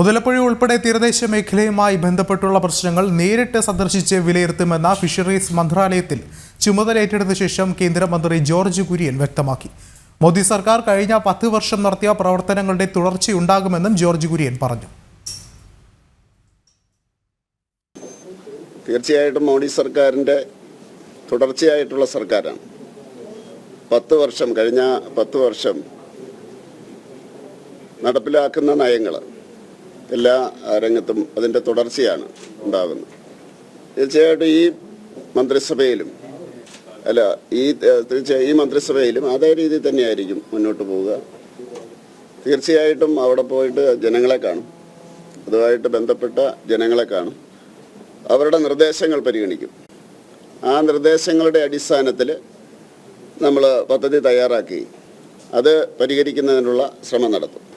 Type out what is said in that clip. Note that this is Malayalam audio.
മുതലപ്പുഴ ഉൾപ്പെടെ തീരദേശ മേഖലയുമായി ബന്ധപ്പെട്ടുള്ള പ്രശ്നങ്ങൾ നേരിട്ട് സന്ദർശിച്ച് വിലയിരുത്തുമെന്ന ഫിഷറീസ് മന്ത്രാലയത്തിൽ ചുമതലയേറ്റെടുത്ത ശേഷം കേന്ദ്രമന്ത്രി ജോർജ് കുര്യൻ വ്യക്തമാക്കി. മോദി സർക്കാർ കഴിഞ്ഞ പത്ത് വർഷം നടത്തിയ പ്രവർത്തനങ്ങളുടെ തുടർച്ചയുണ്ടാകുമെന്നും ജോർജ് കുര്യൻ പറഞ്ഞു. തീർച്ചയായിട്ടും മോദി സർക്കാരിന്റെ തുടർച്ചയായിട്ടുള്ള സർക്കാരാണ്. പത്ത് വർഷം കഴിഞ്ഞ പത്ത് വർഷം നടപ്പിലാക്കുന്ന നയങ്ങൾ എല്ലാ രംഗത്തും അതിന്റെ തുടർച്ചയാണ് ഉണ്ടാകുന്നത്. തീർച്ചയായിട്ടും ഈ മന്ത്രിസഭയിലും അല്ല ഈ തീർച്ചയായും ഈ മന്ത്രിസഭയിലും അതേ രീതിയിൽ തന്നെയായിരിക്കും മുന്നോട്ട് പോവുക. തീർച്ചയായിട്ടും അവിടെ പോയിട്ട് ജനങ്ങളെ കാണും. അതുമായിട്ട് ബന്ധപ്പെട്ട ജനങ്ങളെ കാണും. അവരുടെ നിർദ്ദേശങ്ങൾ പരിഗണിക്കും. ആ നിർദ്ദേശങ്ങളുടെ അടിസ്ഥാനത്തിൽ നമ്മൾ പദ്ധതി തയ്യാറാക്കി അത് പരിഹരിക്കുന്നതിനുള്ള ശ്രമം നടത്തും.